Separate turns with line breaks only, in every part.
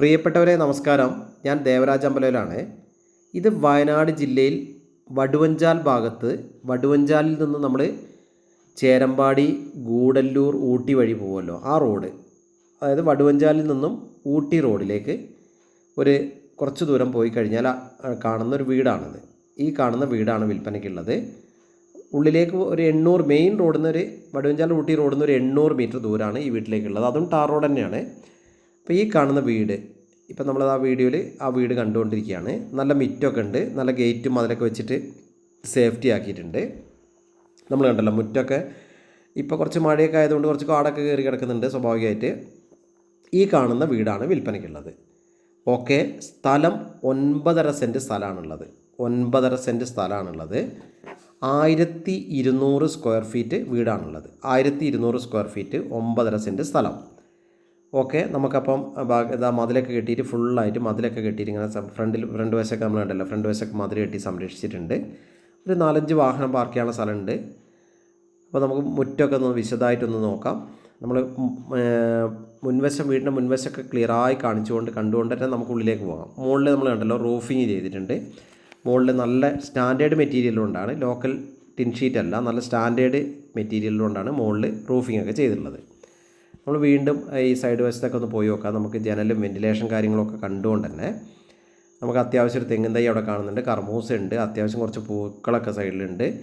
പ്രിയപ്പെട്ടവരെ നമസ്കാരം. ഞാൻ ദേവരാജ് അമ്പലയിലാണ് ഇത് വയനാട് ജില്ലയിൽ വടുവഞ്ചാൽ ഭാഗത്ത് വടുവഞ്ചാലിൽ നിന്ന് നമ്മൾ ചേരമ്പാടി ഗൂഡല്ലൂർ ഊട്ടി വഴി പോകുമല്ലോ ആ റോഡ്. അതായത് വടുവഞ്ചാലിൽ നിന്നും ഊട്ടി റോഡിലേക്ക് ഒരു കുറച്ച് ദൂരം പോയി കഴിഞ്ഞാൽ കാണുന്ന ഒരു വീടാണിത്. ഈ കാണുന്ന വീടാണ് വിൽപ്പനയ്ക്കുള്ളത്. ഉള്ളിലേക്ക് ഒരു എണ്ണൂറ് മെയിൻ റോഡിൽ നിന്ന് ഒരു വടുവഞ്ചാൽ ഊട്ടി റോഡിൽ നിന്ന് ഒരു എണ്ണൂറ് മീറ്റർ ദൂരമാണ് ഈ വീട്ടിലേക്കുള്ളത്. അതും ടാർ റോഡ് തന്നെയാണ്. അപ്പോൾ ഈ കാണുന്ന വീട് ഇപ്പം നമ്മൾ ആ വീഡിയോയിൽ ആ വീട് കണ്ടുകൊണ്ടിരിക്കുകയാണ്. നല്ല മിറ്റൊക്കെ ഉണ്ട്. നല്ല ഗേറ്റും അതിലൊക്കെ വെച്ചിട്ട് സേഫ്റ്റി ആക്കിയിട്ടുണ്ട്. നമ്മൾ കണ്ടല്ലോ മുറ്റൊക്കെ ഇപ്പോൾ കുറച്ച് മഴയൊക്കെ ആയതുകൊണ്ട് കുറച്ച് കാടൊക്കെ കയറി കിടക്കുന്നുണ്ട് സ്വാഭാവികമായിട്ട്. ഈ കാണുന്ന വീടാണ് വിൽപ്പനയ്ക്കുള്ളത്. ഓക്കെ സ്ഥലം ഒൻപതര സെന്റ് സ്ഥലമാണുള്ളത്. ഒൻപതര സെന്റ് സ്ഥലമാണുള്ളത്. ആയിരത്തി ഇരുന്നൂറ് സ്ക്വയർ ഫീറ്റ് വീടാണുള്ളത്. ആയിരത്തി ഇരുന്നൂറ് സ്ക്വയർ ഫീറ്റ് ഒമ്പതര സെന്റ് സ്ഥലം. ഓക്കെ നമുക്കപ്പം ഇതാ മതിലൊക്കെ കെട്ടിയിട്ട് ഫുള്ളായിട്ട് മതിലൊക്കെ കെട്ടിയിട്ട് ഇങ്ങനെ ഫ്രണ്ടിൽ ഫ്രണ്ട് വശമൊക്കെ നമ്മൾ കണ്ടല്ലോ ഫ്രണ്ട് വശമൊക്കെ മതിൽ കെട്ടി സംരക്ഷിച്ചിട്ടുണ്ട്. ഒരു നാലഞ്ച് വാഹനം പാർക്ക് ചെയ്യാനുള്ള സ്ഥലമുണ്ട്. അപ്പോൾ നമുക്ക് മുറ്റമൊക്കെ ഒന്ന് വിശദമായിട്ടൊന്ന് നോക്കാം. നമ്മൾ മുൻവശം വീടിന്റെ മുൻവശമൊക്കെ ക്ലിയറായി കാണിച്ചുകൊണ്ട് കണ്ടുകൊണ്ട് തന്നെ നമുക്ക് ഉള്ളിലേക്ക് പോകാം. മുകളിൽ നമ്മൾ കണ്ടല്ലോ റൂഫിങ് ചെയ്തിട്ടുണ്ട്. മുകളിൽ നല്ല സ്റ്റാൻഡേർഡ് മെറ്റീരിയൽ കൊണ്ടാണ് ലോക്കൽ ടിൻ ഷീറ്റ് അല്ല നല്ല സ്റ്റാൻഡേർഡ് മെറ്റീരിയൽ കൊണ്ടാണ് മുകളിൽ റൂഫിംഗ് ഒക്കെ ചെയ്തിട്ടുള്ളത്. നമ്മൾ വീണ്ടും ഈ സൈഡ് വശത്തൊക്കെ ഒന്ന് പോയി നോക്കാം. നമുക്ക് ജനലും വെന്റിലേഷൻ കാര്യങ്ങളൊക്കെ കണ്ടുകൊണ്ട് തന്നെ നമുക്ക് അത്യാവശ്യം ഒരു തെങ്ങിൻ തൈ അവിടെ കാണുന്നുണ്ട്. കർമൂസ ഉണ്ട്. അത്യാവശ്യം കുറച്ച് പൂക്കളൊക്കെ സൈഡിലുണ്ട്.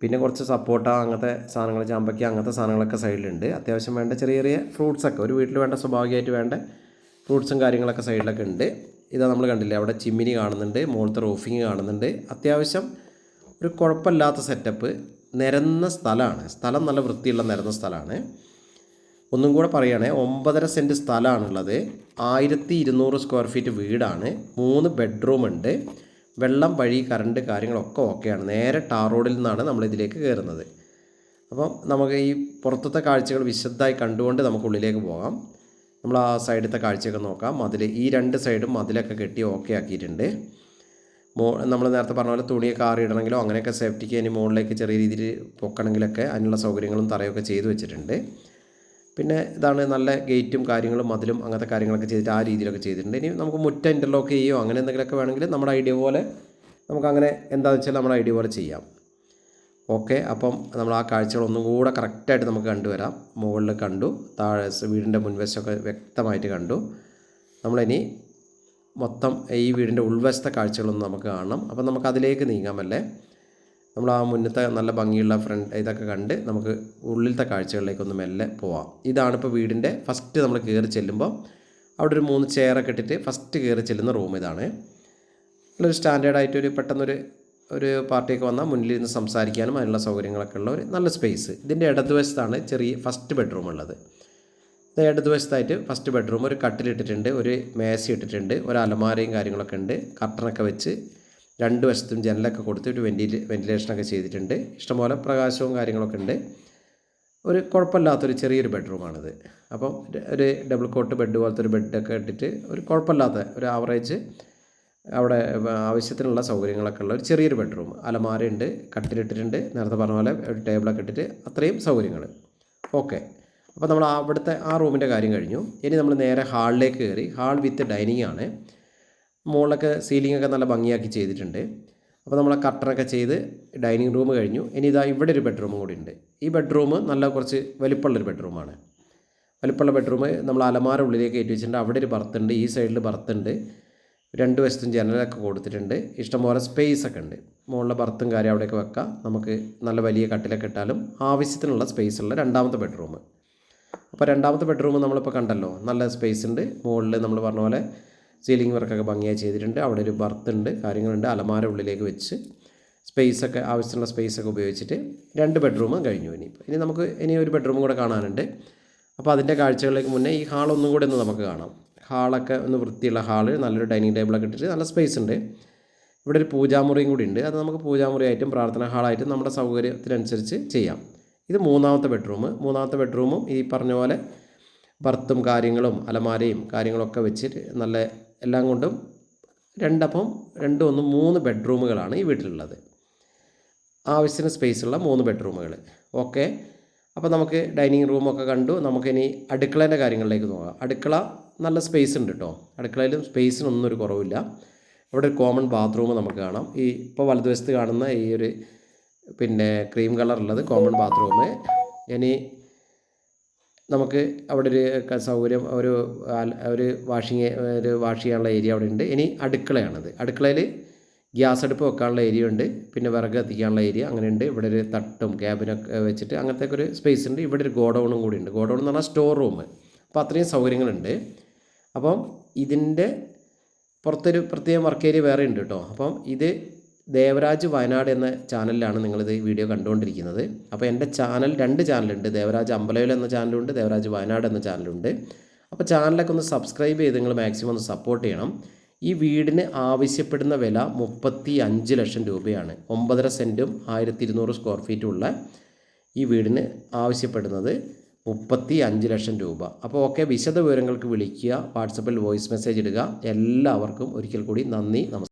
പിന്നെ കുറച്ച് സപ്പോട്ട അങ്ങനത്തെ സാധനങ്ങൾ ചാമ്പയ്ക്ക അങ്ങനത്തെ സാധനങ്ങളൊക്കെ സൈഡിലുണ്ട്. അത്യാവശ്യം വേണ്ട ചെറിയ ചെറിയ ഫ്രൂട്ട്സൊക്കെ ഒരു വീട്ടിൽ വേണ്ട സ്വാഭാവികമായിട്ട് വേണ്ട ഫ്രൂട്ട്സും കാര്യങ്ങളൊക്കെ സൈഡിലൊക്കെ ഉണ്ട്. ഇതാ നമ്മൾ കണ്ടില്ലേ അവിടെ ചിമ്മിനി കാണുന്നുണ്ട്. മുകളിലത്തെ റൂഫിങ് കാണുന്നുണ്ട്. അത്യാവശ്യം ഒരു കുഴപ്പമില്ലാത്ത സെറ്റപ്പ് നിരന്ന സ്ഥലമാണ്. സ്ഥലം നല്ല വൃത്തിയുള്ള നിരന്ന സ്ഥലമാണ്. ഒന്നും കൂടെ പറയുകയാണെ ഒമ്പതര സെന്റ് സ്ഥലമാണുള്ളത്. ആയിരത്തി ഇരുന്നൂറ് സ്ക്വയർ ഫീറ്റ് വീടാണ്. മൂന്ന് ബെഡ്റൂം ഉണ്ട്. വെള്ളം വഴി കറണ്ട് കാര്യങ്ങളൊക്കെ ഓക്കെയാണ് നേരെ ടാർ റോഡിൽ നിന്നാണ് നമ്മൾ ഇതിലേക്ക് കയറുന്നത് അപ്പം നമുക്ക് ഈ പുറത്തത്തെ കാഴ്ചകൾ വിശദമായി കണ്ടുകൊണ്ട് നമുക്ക് ഉള്ളിലേക്ക് പോകാം. നമ്മൾ ആ സൈഡത്തെ കാഴ്ചയൊക്കെ നോക്കാം. മതിൽ ഈ രണ്ട് സൈഡും മതിലൊക്കെ കെട്ടി ഓക്കെ ആക്കിയിട്ടുണ്ട്. മോ നമ്മൾ നേരത്തെ പറഞ്ഞ പോലെ തുണിയൊക്കെ ആറിയിടണമെങ്കിലോ അങ്ങനെയൊക്കെ സേഫ്റ്റിക്ക് അതിന് മുകളിലേക്ക് ചെറിയ രീതിയിൽ പൊക്കണമെങ്കിലൊക്കെ അതിനുള്ള സൗകര്യങ്ങളും തറയൊക്കെ ചെയ്തു വെച്ചിട്ടുണ്ട്. പിന്നെ ഇതാണ് നല്ല ഗേറ്റും കാര്യങ്ങളും മതിലും അങ്ങനത്തെ കാര്യങ്ങളൊക്കെ ചെയ്തിട്ട് ആ രീതിയിലൊക്കെ ചെയ്തിട്ടുണ്ട്. ഇനി നമുക്ക് മുറ്റ ഇന്റർലോക്ക് ചെയ്യുകയോ അങ്ങനെ എന്തെങ്കിലുമൊക്കെ വേണമെങ്കിൽ നമ്മുടെ ഐഡിയ പോലെ നമുക്ക് അങ്ങനെ എന്താണെന്ന് വെച്ചാൽ നമ്മുടെ ഐഡിയ പോലെ ചെയ്യാം. ഓക്കെ അപ്പം നമ്മൾ ആ കാഴ്ചകൾ ഒന്നും കൂടെ കറക്റ്റായിട്ട് നമുക്ക് കണ്ടുവരാം. മുകളിൽ കണ്ടു താഴെ വീടിന്റെ മുൻവശമൊക്കെ വ്യക്തമായിട്ട് കണ്ടു. നമ്മളിനി മൊത്തം ഈ വീടിന്റെ ഉൾവശത്തെ കാഴ്ചകളൊന്നും നമുക്ക് കാണണം. അപ്പം നമുക്ക് അതിലേക്ക് നീങ്ങാമല്ലേ നമ്മൾ ആ മുന്നത്തെ നല്ല ഭംഗിയുള്ള ഫ്രണ്ട് ഇതൊക്കെ കണ്ട് നമുക്ക് ഉള്ളിലത്തെ കാഴ്ചകളിലേക്കൊന്ന് മെല്ലെ പോവാം. ഇതാണ് ഇപ്പോൾ വീടിന്റെ ഫസ്റ്റ് നമ്മൾ കയറി ചെല്ലുമ്പോൾ അവിടെ ഒരു മൂന്ന് ചെയറൊക്കെ ഇട്ടിട്ട് ഫസ്റ്റ് കയറി ചെല്ലുന്ന റൂം ഇതാണ്. നല്ലൊരു സ്റ്റാൻഡേർഡായിട്ട് ഒരു പെട്ടെന്നൊരു ഒരു പാർട്ടിയൊക്കെ വന്നാൽ മുന്നിൽ ഇരുന്ന് സംസാരിക്കാനും അതിനുള്ള സൗകര്യങ്ങളൊക്കെ ഉള്ള ഒരു നല്ല സ്പേസ് ഇതിന്റെ ഇടതുവശത്താണ് ചെറിയ ഫസ്റ്റ് ബെഡ്റൂം ഉള്ളത്. ഇടതുവശത്തായിട്ട് ഫസ്റ്റ് ബെഡ്റൂം ഒരു കട്ടിലിട്ടിട്ടുണ്ട് ഒരു മേശ ഇട്ടിട്ടുണ്ട് ഒരു അലമാരയും കാര്യങ്ങളൊക്കെ ഉണ്ട് കർട്ടനൊക്കെ വെച്ച് രണ്ട് വശത്തും ജനലൊക്കെ കൊടുത്ത് ഒരു വെന്റിൽ വെന്റിലേഷനൊക്കെ ചെയ്തിട്ടുണ്ട്. ഇഷ്ടംപോലെ പ്രകാശവും കാര്യങ്ങളൊക്കെ ഉണ്ട്. ഒരു കുഴപ്പമില്ലാത്തൊരു ചെറിയൊരു ബെഡ്റൂമാണിത് അപ്പം ഒരു ഡബിൾ കോട്ട് ബെഡ് പോലത്തെ ഒരു ബെഡൊക്കെ ഇട്ടിട്ട് ഒരു കുഴപ്പമില്ലാത്ത ഒരു ആവറേജ് അവിടെ ആവശ്യത്തിനുള്ള സൗകര്യങ്ങളൊക്കെ ഉള്ള ഒരു ചെറിയൊരു ബെഡ്റൂം അലമാരയുണ്ട് കട്ടിലിട്ടിട്ടുണ്ട് നേരത്തെ പറഞ്ഞ പോലെ ഒരു ടേബിളൊക്കെ ഇട്ടിട്ട് അത്രയും സൗകര്യങ്ങൾ ഓക്കെ അപ്പോൾ നമ്മൾ അവിടുത്തെ ആ റൂമിന്റെ കാര്യം കഴിഞ്ഞു. ഇനി നമ്മൾ നേരെ ഹാളിലേക്ക് കയറി. ഹാൾ വിത്ത് ഡൈനിങ് ആണ്. മുകളിലൊക്കെ സീലിംഗ് ഒക്കെ നല്ല ഭംഗിയാക്കി ചെയ്തിട്ടുണ്ട്. അപ്പോൾ നമ്മൾ കട്ടറൊക്കെ ചെയ്ത് ഡൈനിങ് റൂം കഴിഞ്ഞു. ഇനി ഇതാ ഇവിടെ ഒരു ബെഡ്റൂം കൂടി ഉണ്ട്. ഈ ബെഡ്റൂം നല്ല കുറച്ച് വലിപ്പമുള്ളൊരു ബെഡ്റൂമാണ് വലിപ്പമുള്ള ബെഡ്റൂം നമ്മൾ അലമാര ഉള്ളിലേക്ക് കയറ്റി വെച്ചിട്ടുണ്ട്. അവിടെ ഒരു ബർത്തുണ്ട് ഈ സൈഡിൽ ബർത്തുണ്ട് രണ്ട് വശത്തും ജനലൊക്കെ കൊടുത്തിട്ടുണ്ട്. ഇഷ്ടംപോലെ സ്പേസ് ഒക്കെ ഉണ്ട്. മുകളിലെ ബർത്തും കാര്യം അവിടെയൊക്കെ വെക്കാം. നമുക്ക് നല്ല വലിയ കട്ടിലൊക്കെ ഇട്ടാലും ആവശ്യത്തിനുള്ള സ്പേസ് ഉള്ള രണ്ടാമത്തെ ബെഡ്റൂം അപ്പോൾ രണ്ടാമത്തെ ബെഡ്റൂം നമ്മളിപ്പോൾ കണ്ടല്ലോ. നല്ല സ്പേസ് ഉണ്ട്. മുകളിൽ നമ്മൾ പറഞ്ഞ പോലെ സീലിംഗ് വർക്കൊക്കെ ഭംഗിയായി ചെയ്തിട്ടുണ്ട്. അവിടെ ഒരു ബർത്ത് ഉണ്ട് കാര്യങ്ങളുണ്ട്. അലമാര ഉള്ളിലേക്ക് വെച്ച് സ്പേസൊക്കെ ആവശ്യമുള്ള സ്പേസൊക്കെ ഉപയോഗിച്ചിട്ട് രണ്ട് ബെഡ്റൂം കഴിഞ്ഞു ഇനി. ഇനി നമുക്ക് ഇനി ഒരു ബെഡ്റൂം കൂടെ കാണാനുണ്ട്. അപ്പോൾ അതിന്റെ കാഴ്ചകളിലേക്ക് മുന്നേ ഈ ഹാൾ ഒന്നും കൂടെ ഒന്ന് നമുക്ക് കാണാം. ഹാളൊക്കെ ഒന്ന് വൃത്തിയുള്ള ഹാൾ നല്ലൊരു ഡൈനിങ് ടേബിളൊക്കെ ഇട്ടിട്ട് നല്ല സ്പേസ് ഉണ്ട്. ഇവിടെ ഒരു പൂജാമുറിയും കൂടി ഉണ്ട്. അത് നമുക്ക് പൂജാമുറിയായിട്ടും പ്രാർത്ഥന ഹാളായിട്ടും നമ്മുടെ സൗകര്യത്തിനനുസരിച്ച് ചെയ്യാം. ഇത് മൂന്നാമത്തെ ബെഡ്റൂം. മൂന്നാമത്തെ ബെഡ്റൂമും ഈ പറഞ്ഞ പോലെ ബർത്തും കാര്യങ്ങളും അലമാരയും കാര്യങ്ങളൊക്കെ വെച്ചിട്ട് നല്ല എല്ലാം കൊണ്ടും രണ്ടപ്പം രണ്ടും ഒന്നും മൂന്ന് ബെഡ്റൂമുകളാണ് ഈ വീട്ടിലുള്ളത്. ആവശ്യത്തിന് സ്പേസുള്ള മൂന്ന് ബെഡ്റൂമുകൾ ഓക്കെ. അപ്പോൾ നമുക്ക് ഡൈനിങ് റൂമൊക്കെ കണ്ടു. നമുക്കിനി അടുക്കളേന്റെ കാര്യങ്ങളിലേക്ക് നോക്കാം അടുക്കള നല്ല സ്പേസ് ഉണ്ട് കേട്ടോ അടുക്കളയിലും സ്പേസിനൊന്നും ഒരു കുറവില്ല. ഇവിടെ ഒരു കോമൺ ബാത്റൂം നമുക്ക് കാണാം. ഈ ഇപ്പോൾ വലതുവശത്ത് കാണുന്ന ഈ ഒരു പിന്നെ ക്രീം കളറുള്ളത് കോമൺ ബാത്റൂം ഇനി നമുക്ക് അവിടെ ഒരു സൗകര്യം ഒരു ഒരു വാഷിങ് ഒരു വാഷ് ചെയ്യാനുള്ള ഏരിയ അവിടെ ഉണ്ട്. ഇനി അടുക്കളയാണത്. അടുക്കളയിൽ ഗ്യാസ് അടുപ്പ് വെക്കാനുള്ള ഏരിയ ഉണ്ട്. പിന്നെ വിറക് കത്തിക്കാനുള്ള ഏരിയ അങ്ങനെ ഉണ്ട്. ഇവിടെ ഒരു തട്ടും ക്യാബിനൊക്കെ വെച്ചിട്ട് അങ്ങനത്തെ ഒരു സ്പേസ് ഉണ്ട്. ഇവിടെ ഒരു ഗോഡൗണും കൂടി ഉണ്ട്. ഗോഡൗൺ എന്ന് പറഞ്ഞാൽ സ്റ്റോർ റൂം അപ്പോൾ അത്രയും സൗകര്യങ്ങളുണ്ട്. അപ്പം ഇതിന്റെ പുറത്തൊരു പ്രത്യേകം വർക്ക് ഏരിയ വേറെ ഉണ്ട് കേട്ടോ. അപ്പം ഇത് ദേവരാജ് വയനാട് എന്ന ചാനലിലാണ് നിങ്ങളിത് വീഡിയോ കണ്ടുകൊണ്ടിരിക്കുന്നത്. അപ്പോൾ എന്റെ ചാനൽ രണ്ട് ചാനലുണ്ട്. ദേവരാജ് അമ്പലവിൽ എന്ന ചാനലുണ്ട് ദേവരാജ് വയനാട് എന്ന ചാനലുണ്ട്. അപ്പോൾ ചാനലൊക്കെ ഒന്ന് സബ്സ്ക്രൈബ് ചെയ്ത് നിങ്ങൾ മാക്സിമം ഒന്ന് സപ്പോർട്ട് ചെയ്യണം. ഈ വീടിന് ആവശ്യപ്പെടുന്ന വില മുപ്പത്തി അഞ്ച് ലക്ഷം രൂപയാണ്. ഒമ്പതര സെന്റും ആയിരത്തി ഇരുന്നൂറ് സ്ക്വയർ ഫീറ്റും ഉള്ള ഈ വീടിന് ആവശ്യപ്പെടുന്നത് മുപ്പത്തി അഞ്ച് ലക്ഷം രൂപ. അപ്പോൾ ഓക്കെ വിശദ വിവരങ്ങൾക്ക് വിളിക്കുക വാട്സപ്പിൽ വോയിസ് മെസ്സേജ് ഇടുക. എല്ലാവർക്കും ഒരിക്കൽ കൂടി നന്ദി നമസ്കാരം